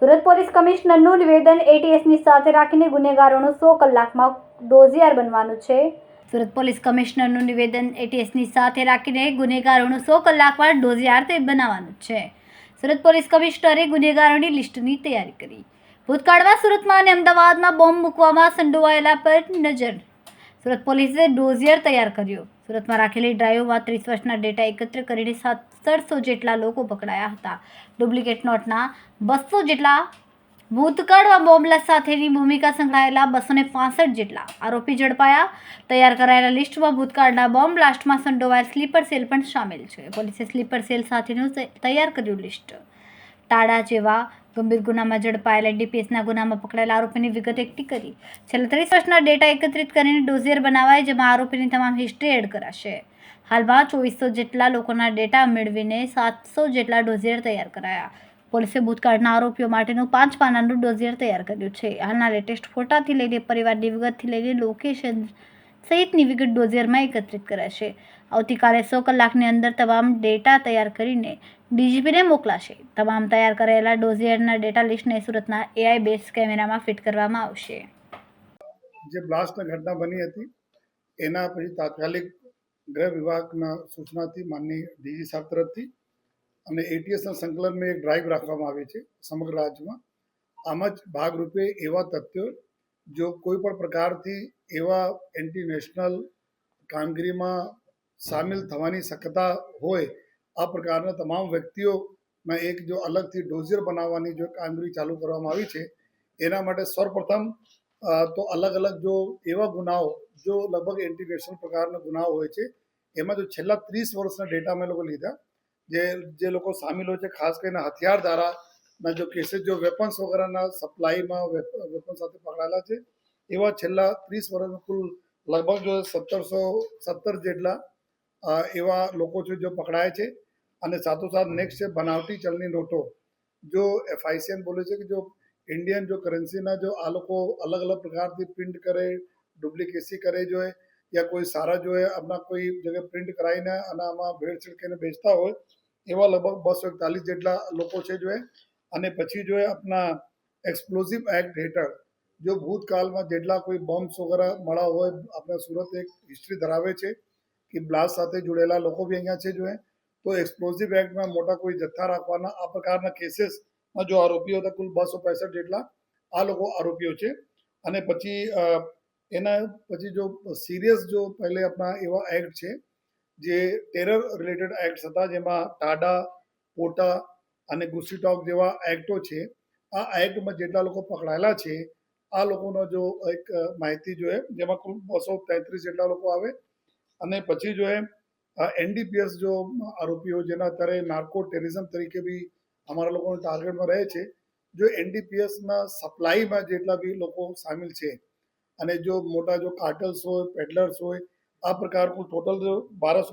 Surat police કમિશનરનું નિવેદન એટીએસની સાથે રાખીને ગુનેગારોનું સો કલાકમાં ડોઝિયાર બનવાનું છે. સુરત પોલીસ કમિશનરનું નિવેદન એટીએસની સાથે રાખીને ગુનેગારોનું સો કલાકમાં ડોઝિયાર તે બનાવવાનું છે. સુરત પોલીસ કમિશનરે ગુનેગારોની લિસ્ટની તૈયારી કરી. ભૂતકાળમાં સુરતમાં અને અમદાવાદમાં બોમ્બ મૂકવામાં સંડોવાયેલા પર નજર. સુરત પોલીસે ડોઝિયર તૈયાર કર્યો. સુરતમાં રાખેલી ડ્રાઈવમાં ત્રીસ વર્ષના ડેટા એકત્ર કરીને સત્તરસો જેટલા લોકો પકડાયા હતા. ડુપ્લિકેટ નોટના બસો જેટલા ભૂતકાળમાં બોમ્બલા સાથેની ભૂમિકા સંકળાયેલા બસો ને પાસઠ જેટલા આરોપી ઝડપાયા. તૈયાર કરાયેલા લિસ્ટમાં ભૂતકાળના બોમ્બ બ્લાસ્ટમાં સંડોવાયેલ સ્લીપર સેલ પણ સામેલ છે. પોલીસે સ્લીપર સેલ સાથેનું તૈયાર કર્યું લિસ્ટ. ટાડા જેવા ગંભીર ગુનામાં ઝડપાયેલા ડીપીએસના ગુનામાં પકડાયેલા આરોપીની વિગત એકઠી કરી. છેલ્લા ત્રીસ વર્ષના ડેટા એકત્રિત કરીને ડોઝિયર બનાવાય, જેમાં આરોપીની તમામ હિસ્ટ્રી એડ કરાશે. હાલમાં ચોવીસો જેટલા લોકોના ડેટા મેળવીને સાતસો જેટલા ડોઝિયર તૈયાર કરાયા. પોલીસે ભૂતકાળના આરોપીઓ માટેનું પાંચ પાનાનું ડોઝિયર તૈયાર કર્યું છે. હાલના લેટેસ્ટ ફોટાથી લઈને પરિવારની વિગતથી લઈને લોકેશન સહિતની વિગત ડોઝિયરમાં એકત્રિત કરાશે. આવતીકાલે સો કલાકની અંદર તમામ ડેટા તૈયાર કરીને ડીજીપીને મોકલાશે. તમામ તૈયાર કરાયેલા ડોઝિયરના ડેટા લિસ્ટને સુરતના એઆઈ બેઝ કેમેરામાં ફિટ કરવામાં આવશે. જે બ્લાસ્ટની ઘટના બની હતી, એના પછી તાત્કાલિક ગૃહ વિભાગના સૂચનાથી માનની ડીજી સાહેબ તરફથી અને એટીએસના સંકલનમાં એક ડ્રાઈવ રાખવામાં આવી છે સમગ્ર રાજ્યમાં. આમ જ ભાગરૂપે એવા તથ્યો જો કોઈ પણ પ્રકારથી એવા એન્ટી નેશનલ કામગીરીમાં સામેલ થવાની શક્યતા હોય આ પ્રકારના તમામ વ્યક્તિઓના એક જો અલગથી ડોઝિયર બનાવવાની જો કામગીરી ચાલુ કરવામાં આવી છે, એના માટે સર્વપ્રથમ તો અલગ અલગ જો એવા ગુનાઓ, જો લગભગ એન્ટીનેશનલ પ્રકારના ગુનાઓ હોય છે, એમાં જો છેલ્લા ત્રીસ વર્ષના ડેટા અમે લોકો લીધા, જે જે લોકો સામેલ હોય છે, ખાસ કરીને હથિયાર ધારાના જો કેસીસ, જો વેપન્સ વગેરેના સપ્લાયમાં વેપન સાથે પકડાયેલા છે, એવા છેલ્લા ત્રીસ વર્ષમાં કુલ લગભગ જો સત્તરસો સત્તર જેટલા એવા લોકો છે, જો પકડાય છે અને સાથોસાથ નેક્સ્ટ છે બનાવટી ચલણી નોટો. જો એફઆઈસીએન બોલે છે કે જો ઇન્ડિયન જો કરન્સીના જો આ લોકો અલગ અલગ પ્રકારથી પ્રિન્ટ કરે ડુપ્લિકેસી કરે જો એ, યા કોઈ સારા જો આપણા કોઈ જગ્યાએ પ્રિન્ટ કરાવીને અને આમાં ભેળસેળ કરીને બેચતા હોય, એવા લગભગ બસો એકતાલીસ જેટલા લોકો છે જો અને પછી જો એ આપણા એક્સપ્લોઝિવ એક્ટ હેઠળ જો ભૂતકાળમાં જેટલા કોઈ બોમ્બ્સ વગેરે મળ્યા હોય, આપણા સુરત એક હિસ્ટ્રી ધરાવે છે કે બ્લાસ્ટ સાથે જોડેલા લોકો બી અહીંયા છે જો તો એક્સપ્લોઝિવ એક્ટમાં મોટા કોઈ જથ્થા રાખવાના આ પ્રકારના કેસીસમાં જો આરોપીઓ હતા, કુલ બસો પૈસઠ જેટલા આ લોકો આરોપીઓ છે. અને પછી એના પછી જો સિરિયસ જો પહેલે આપણા એવા એક્ટ છે, જે ટેરર રિલેટેડ એક્ટ હતા, જેમાં ટાડા, પોટા અને ગુસ્સીટોક જેવા એક્ટો છે, આ એક્ટમાં જેટલા લોકો પકડાયેલા છે, આ લોકોનો જો એક માહિતી જોઈએ જેમાં કુલ બસો તેત્રીસ જેટલા લોકો આવે. અને પછી જો એ એનડીપીએસ જો આરોપીઓ જેના અત્યારે નાર્કો ટેરરિઝમ તરીકે બી અમારા લોકોના ટાર્ગેટમાં રહે છે, જો એનડીપીએસના સપ્લાયમાં જેટલા બી લોકો સામેલ છે અને જો મોટા જો કાર્ટલ્સ હોય, પેડલર્સ હોય, આ પ્રકારનું ટોટલ જો બારસો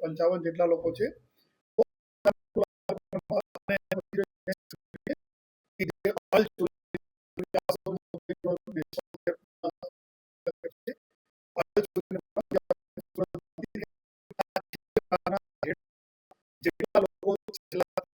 પંચાવન જેટલા લોકો છે જેટલા લોકો છેલ્લા ત્રીસ વર્ષથી પકડાયા છે, એની પૂરી એક માહિતી એના dossier બનાવવાના. એટલે જેમાં એનું નામ અત્યારે નકલી ચોરી લાગે